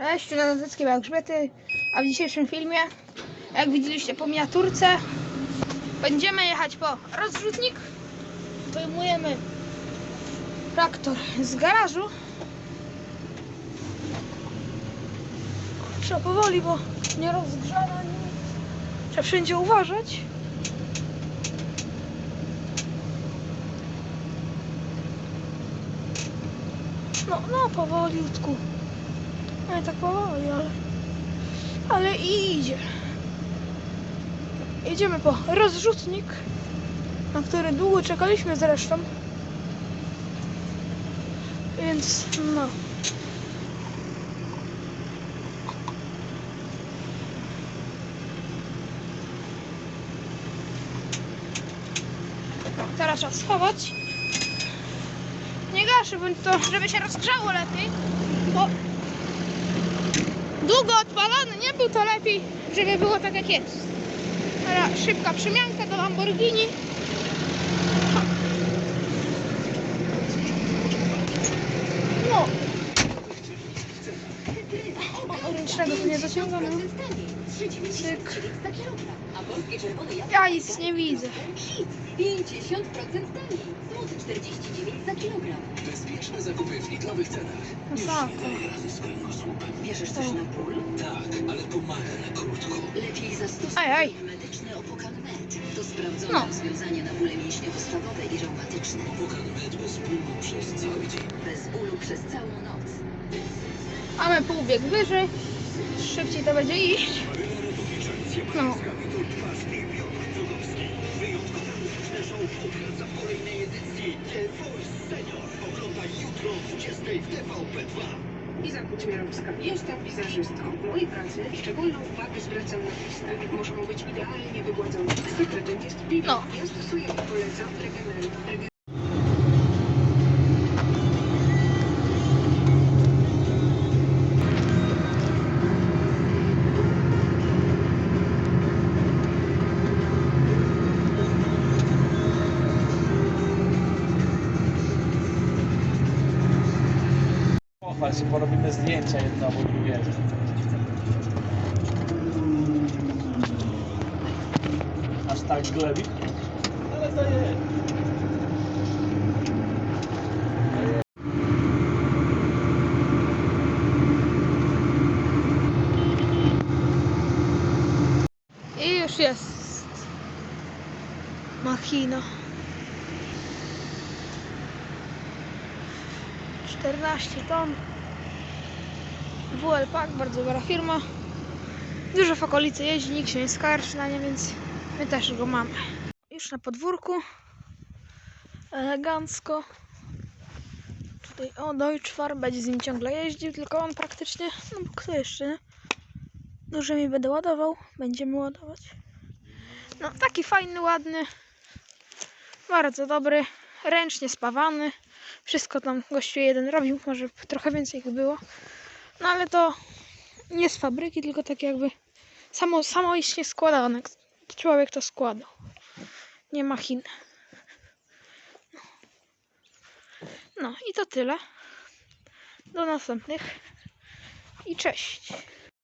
Cześć, tu na Nozyckie Grzbiety, a w dzisiejszym filmie, jak widzieliście po miniaturce, będziemy jechać po rozrzutnik. Wyjmujemy traktor z garażu. Trzeba powoli, bo nie rozgrzana, nic. Trzeba wszędzie uważać. No, no, powoliutku. No tak powoli, ale... Ale idzie. Jedziemy po rozrzutnik, na który długo czekaliśmy zresztą. Więc no. Teraz trzeba schować. Nie gaszę, bądź to, żeby się rozgrzało lepiej, bo długo odpalony, nie był to lepiej, żeby było tak jak jest. Szybka przemianka do Lamborghini. No. Ręcznego tu nie zaciągam. no. Cyk. A polskie czerwone jabłko Ja nic nie widzę. hit 50% taniej. Złoty 49 za kilogram. Bezpieczne zakupy w lidlowych cenach. Już Masakra. nie rady. Bierzesz coś na ból? Tak, ale pomaga na krótko. Lepiej zastosuj Aj, aj. krem medyczny Opokan Med. To sprawdzone No. rozwiązanie na bóle mięśniowo-stawowe i reumatyczne. Opokan med bez bólu przez cały dzień. Bez bólu przez całą noc. Mamy półbieg wyżej. Szybciej to będzie iść. No. Iza Kuczmierowska. Jestem wizerzystką. W mojej pracy szczególną uwagę zwracam na listy. Muszą być idealnie wygładzone. Sekretem jest piwo. No. Ja stosuję i polecam Regeneron. Się, porobimy zdjęcia jedno albo. Aż tak glebi? Ale to jest. Jest machina. 14 ton. WL Pack, bardzo dobra firma. Dużo w okolicy jeździ, nikt się nie skarży na nie, więc my też go mamy. Już na podwórku. Elegancko. Tutaj o Deutschfar będzie z nim ciągle jeździł, tylko on praktycznie, no bo kto jeszcze, nie? Dużo mi będę ładował, będziemy ładować. No, taki fajny, ładny. Bardzo dobry. Ręcznie spawany. Wszystko tam gościu jeden robił, może trochę więcej ich było. No ale to nie z fabryki, tylko tak jakby samo, samoistnie składane. Człowiek to składał. Nie machin. No i to tyle. Do następnych. I cześć.